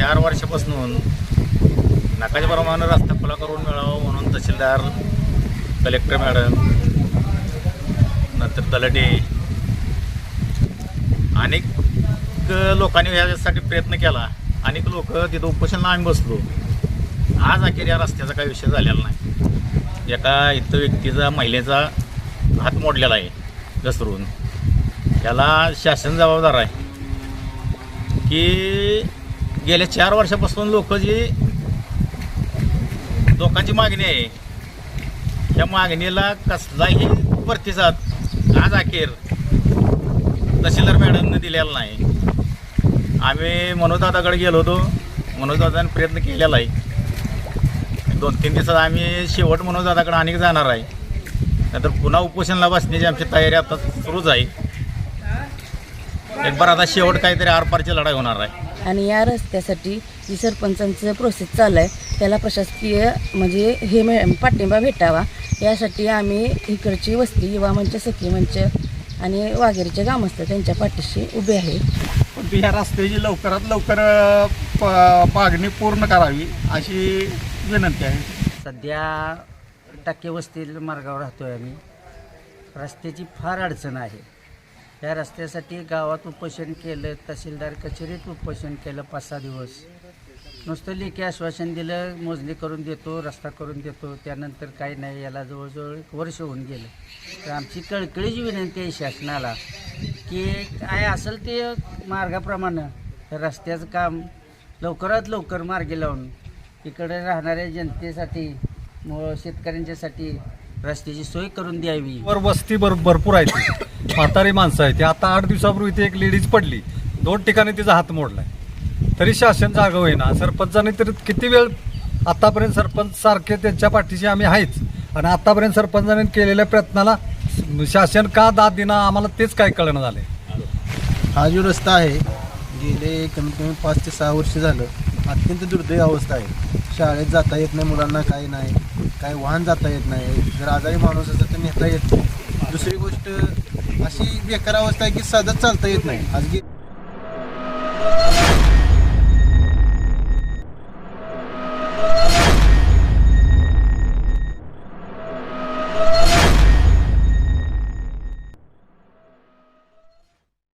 चार वर्षापासून नाकाच्या प्रमाणे रस्ता खुला करून मिळावा म्हणून तहसीलदार कलेक्टर मॅडम नंतर तलाटे अनेक लोकांनी यासाठी प्रयत्न केला. अनेक लोक तिथं उपोषणला आम्ही बसलो. आज अखेर या रस्त्याचा काही विषय झालेला नाही. एका इथं व्यक्तीचा महिलेचा हात मोडलेला आहे घसरून. त्याला शासन जबाबदार आहे की गेल्या चार वर्षापासून लोक जी लोकांची मागणी आहे त्या मागणीला कसलाही प्रतिसाद आज अखेर तहसीलदार मॅडमने दिलेला नाही. आम्ही मनोजदादाकडे गेलो होतो. मनोजदादाने प्रयत्न केलेला आहे. दोन तीन दिवसात आम्ही शेवट मनोजदादाकडे अनेक जाणार आहे. नंतर पुन्हा उपोषणला बसण्याची आमची तयारी आता सुरूच आहे. एक बार आता शेवट काहीतरी आरपारची लढाई होणार आहे. आणि या रस्त्यासाठी जी सरपंचांचं प्रोसेस चालू आहे त्याला प्रशासकीय म्हणजे हे मिळ पाठिंबा भेटावा. यासाठी आम्ही इकडची वस्ती युवा मंच सखी मंच आणि वाघेरीचे ग्रामस्थ त्यांच्या पाठीशी उभे आहे. पण ती ह्या रस्त्याची लवकरात लवकर प- मागणी पूर्ण करावी अशी विनंती आहे. सध्या टाके वस्तील मार्गावर राहतोय आम्ही. रस्त्याची फार अडचण आहे. या रस्त्यासाठी गावात उपोषण केलं तहसीलदार कचेरीत उपोषण केलं पाच सहा दिवस. नुसतं लेखी आश्वासन दिलं मोजणी करून देतो रस्ता करून देतो त्यानंतर काही नाही याला जवळजवळ एक वर्ष होऊन गेलं. तर आमची कळकळीची विनंती आहे शासनाला की काय असेल ते मार्गाप्रमाणे रस्त्याचं काम लवकरात लवकर मार्गी लावून इकडे राहणाऱ्या जनतेसाठी शेतकऱ्यांच्यासाठी रस्त्याची सोय करून द्यावी. वर वस्ती भर भरपूर आहे म्हातारी माणसं आहे ती आता आठ दिवसापूर्वी ती एक लेडीज पडली. दोन ठिकाणी तिचा हात मोडलाय. तरी शासन जागा होईना. सरपंचाने तरी किती वेळ आतापर्यंत सरपंच सारखे त्यांच्या पाठीशी आम्ही आहेच. आणि आतापर्यंत सरपंचाने केलेल्या प्रयत्नाला शासन का दाद देणं आम्हाला तेच काय कळणं झालंय. हा जो रस्ता आहे गेले कमीत कमी पाच ते सहा वर्ष झालं अत्यंत दुर्दैव अवस्था आहे. शाळेत जाता येत नाही मुलांना काही नाही काय वाहन जाता येत नाही. जर आजारी माणूस असेल तर नेता येत नाही. दुसरी गोष्ट अशी बेकार अवस्था आहे की सतत चालता येत नाही. आज